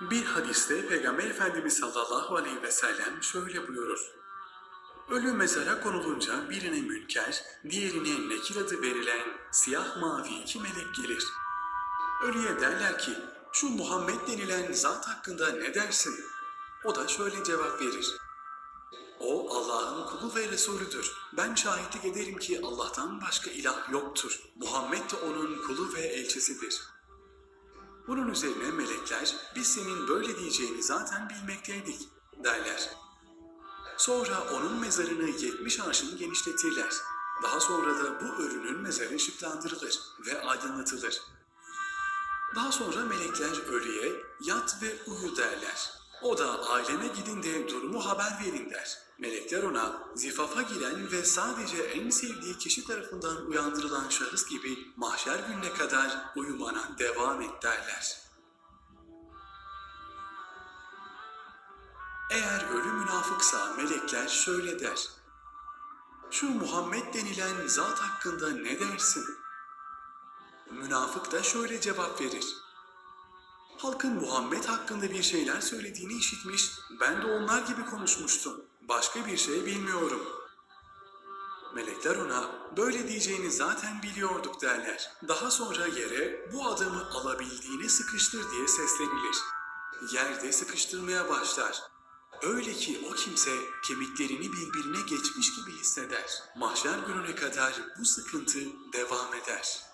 Bir hadiste Peygamber Efendimiz sallallahu aleyhi ve sellem şöyle buyurur. Ölü mezara konulunca birine münker, diğerine nekir adı verilen siyah mavi iki melek gelir. Ölüye derler ki, şu Muhammed denilen zat hakkında ne dersin? O da şöyle cevap verir. O Allah'ın kulu ve Resulüdür. Ben şahitlik ederim ki Allah'tan başka ilah yoktur. Muhammed de onun kulu ve elçisidir. Bunun üzerine melekler, biz senin böyle diyeceğini zaten bilmekteydik derler. Sonra onun mezarını 70 arşın genişletirler. Daha sonra da bu ölünün mezarı ışıklandırılır ve aydınlatılır. Daha sonra melekler ölüye yat ve uyu derler. O da ailene gidin de durumu haber verin der. Melekler ona zifafa giren ve sadece en sevdiği kişi tarafından uyandırılan şahıs gibi mahşer gününe kadar uyumana devam et derler. Eğer ölü münafıksa melekler şöyle der. Şu Muhammed denilen zat hakkında ne dersin? Münafık da şöyle cevap verir. Halkın Muhammed hakkında bir şeyler söylediğini işitmiş, ben de onlar gibi konuşmuştum. Başka bir şey bilmiyorum. Melekler ona böyle diyeceğini zaten biliyorduk derler. Daha sonra yere bu adamı alabildiğini sıkıştır diye seslenilir. Yerde sıkıştırmaya başlar. Öyle ki o kimse kemiklerini birbirine geçmiş gibi hisseder. Mahşer gününe kadar bu sıkıntı devam eder.